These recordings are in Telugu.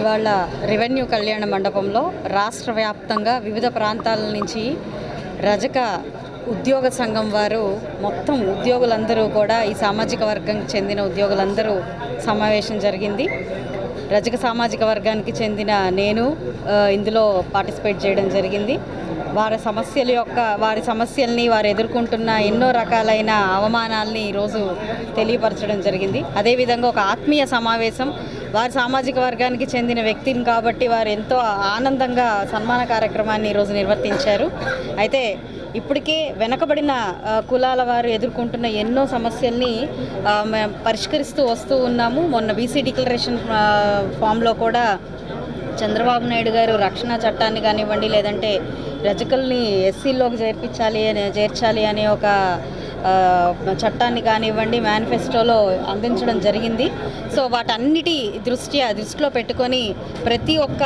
ఇవాళ రెవెన్యూ కళ్యాణ మండపంలో రాష్ట్ర వ్యాప్తంగా వివిధ ప్రాంతాల నుంచి రజక ఉద్యోగ సంఘం వారు మొత్తం ఉద్యోగులందరూ కూడా ఈ సామాజిక వర్గానికి చెందిన ఉద్యోగులందరూ సమావేశం జరిగింది. రజక సామాజిక వర్గానికి చెందిన నేను ఇందులో పార్టిసిపేట్ చేయడం జరిగింది. వారి సమస్యల యొక్క వారి సమస్యల్ని వారు ఎదుర్కొంటున్న ఎన్నో రకాలైన అవమానాల్ని ఈరోజు తెలియపరచడం జరిగింది. అదేవిధంగా ఒక ఆత్మీయ సమావేశం వారి సామాజిక వర్గానికి చెందిన వ్యక్తిని కాబట్టి వారు ఎంతో ఆనందంగా సన్మాన కార్యక్రమాన్ని ఈరోజు నిర్వర్తించారు. అయితే ఇప్పటికే వెనకబడిన కులాల వారు ఎదుర్కొంటున్న ఎన్నో సమస్యల్ని మేము పరిష్కరిస్తూ వస్తూ ఉన్నాము. మొన్న బీసీ డిక్లరేషన్ ఫామ్లో కూడా చంద్రబాబు నాయుడు గారు రక్షణ చట్టాన్ని కానివ్వండి లేదంటే రజకుల్ని ఎస్సీలోకి చేర్పించాలి అని చేర్చాలి అనే ఒక చట్టాన్ని కానివ్వండి మేనిఫెస్టోలో అందించడం జరిగింది. సో వాటన్నిటి దృష్ట్యా దృష్టిలో పెట్టుకొని ప్రతి ఒక్క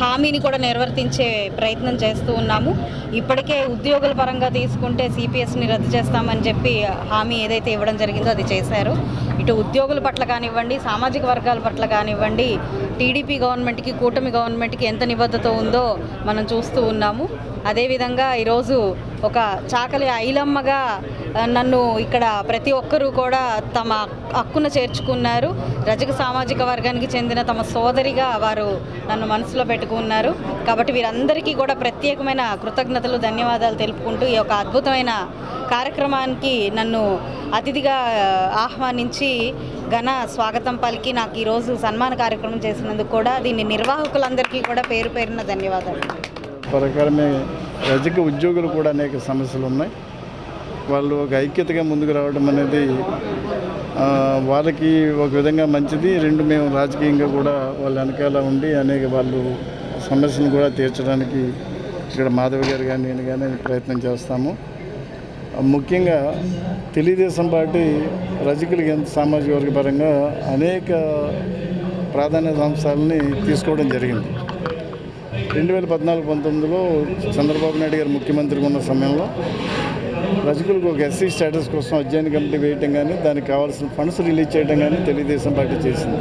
హామీని కూడా నిర్వర్తించే ప్రయత్నం చేస్తూ ఉన్నాము. ఇప్పటికే ఉద్యోగుల పరంగా తీసుకుంటే సిపిఎస్ని రద్దు చేస్తామని చెప్పి హామీ ఏదైతే ఇవ్వడం జరిగిందో అది చేశారు. ఇటు ఉద్యోగుల పట్ల కానివ్వండి సామాజిక వర్గాల పట్ల కానివ్వండి టీడీపీ గవర్నమెంట్కి కూటమి గవర్నమెంట్కి ఎంత నిబద్ధత ఉందో మనం చూస్తూ ఉన్నాము. అదేవిధంగా ఈరోజు ఒక చాకలి ఐలమ్మగా నన్ను ఇక్కడ ప్రతి ఒక్కరూ కూడా తమ హక్కును చేర్చుకున్నారు. రజక సామాజిక వర్గానికి చెందిన తమ సోదరిగా వారు నన్ను మనసులో పెట్టుకున్నారు. కాబట్టి వీరందరికీ కూడా ప్రత్యేకమైన కృతజ్ఞతలు ధన్యవాదాలు తెలుపుకుంటూ ఈ యొక్క అద్భుతమైన కార్యక్రమానికి నన్ను అతిథిగా ఆహ్వానించి ఘన స్వాగతం పలికి నాకు ఈరోజు సన్మాన కార్యక్రమం చేసినందుకు కూడా దీన్ని నిర్వాహకులందరికీ కూడా పేరు పేరున ధన్యవాదాలు. ప్రకారమే రజక ఉద్యోగులు కూడా అనేక సమస్యలు ఉన్నాయి. వాళ్ళు ఒక ఐక్యతగా ముందుకు రావడం అనేది వాళ్ళకి ఒక విధంగా మంచిది. రెండు మేము రాజకీయంగా కూడా వాళ్ళ వెనకాల ఉండి అనేక వాళ్ళు సమస్యను కూడా తీర్చడానికి ఇక్కడ మాధవ్ గారు కానీ నేను కానీ ప్రయత్నం చేస్తాము. ముఖ్యంగా తెలుగుదేశం పార్టీ రజకులకి ఎంత సామాజిక వర్గ పరంగా అనేక ప్రాధాన్యత అంశాలని తీసుకోవడం జరిగింది. రెండు వేల పద్నాలుగు పంతొమ్మిదిలో చంద్రబాబు నాయుడు గారు ముఖ్యమంత్రిగా ఉన్న సమయంలో రజకులకు ఒక ఎస్సీ స్టేటస్ కోసం అధ్యయన కమిటీ వేయటం కానీ దానికి కావాల్సిన ఫండ్స్ రిలీజ్ చేయడం కానీ తెలుగుదేశం పార్టీ చేసింది.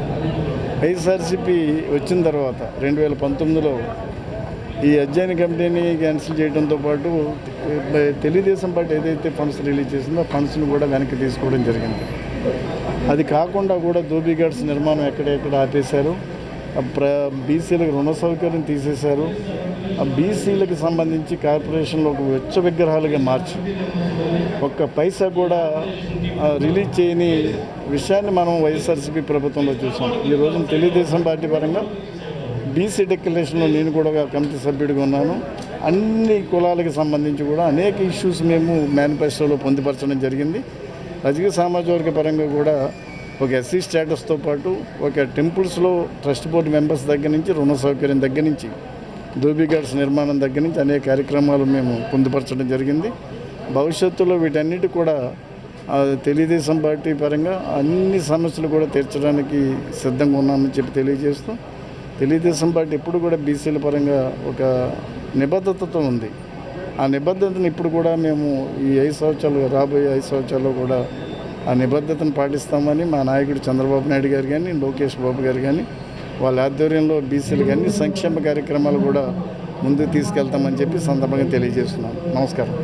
వైఎస్ఆర్సీపీ వచ్చిన తర్వాత రెండు వేల పంతొమ్మిదిలో ఈ అధ్యయన కమిటీని క్యాన్సిల్ చేయడంతో పాటు తెలుగుదేశం పార్టీ ఏదైతే ఫండ్స్ రిలీజ్ చేసిందో ఫండ్స్ని కూడా వెనక్కి తీసుకోవడం జరిగింది. అది కాకుండా కూడా దూబీ గార్డ్స్ నిర్మాణం ఎక్కడెక్కడ ఆపేశారు? బీసీలకు రుణ సౌకర్యం తీసేశారు. ఆ బీసీలకు సంబంధించి కార్పొరేషన్లో ఒక వెచ్చ విగ్రహాలుగా మార్చి ఒక్క పైసా కూడా రిలీజ్ చేయని విషయాన్ని మనం వైఎస్ఆర్సీపీ ప్రభుత్వంలో చూసాం. ఈ రోజున తెలుగుదేశం పార్టీ పరంగా బీసీ డిక్లరేషన్లో నేను కూడా ఒక కమిటీ సభ్యుడిగా ఉన్నాను. అన్ని కులాలకు సంబంధించి కూడా అనేక ఇష్యూస్ మేము మేనిఫెస్టోలో పొందుపరచడం జరిగింది. రజక సామాజిక వర్గ పరంగా కూడా ఒక ఎస్సీ స్టేటస్తో పాటు ఒక టెంపుల్స్లో ట్రస్ట్ బోర్డు మెంబర్స్ దగ్గర నుంచి రుణ సౌకర్యం దగ్గర నుంచి దోబీ గార్డ్స్ నిర్మాణం దగ్గర నుంచి అనేక కార్యక్రమాలు మేము పొందుపరచడం జరిగింది. భవిష్యత్తులో వీటన్నిటి కూడా తెలుగుదేశం పార్టీ పరంగా అన్ని సమస్యలు కూడా తీర్చడానికి సిద్ధంగా ఉన్నామని చెప్పి తెలియజేస్తూ తెలుగుదేశం పార్టీ ఎప్పుడు కూడా బీసీల పరంగా ఒక నిబద్ధతతో ఉంది. ఆ నిబద్ధతను ఇప్పుడు కూడా మేము ఈ ఐదు సంవత్సరాలు రాబోయే ఐదు సంవత్సరాల్లో కూడా ఆ నిబద్ధతను పాటిస్తామని మా నాయకుడు చంద్రబాబు నాయుడు గారు కానీ లోకేష్ బాబు గారు కానీ వాళ్ళ ఆధ్వర్యంలో బీసీలు కానీ సంక్షేమ కార్యక్రమాలు కూడా ముందుకు తీసుకెళ్తామని చెప్పి సందర్భంగా తెలియజేస్తున్నాను నమస్కారం.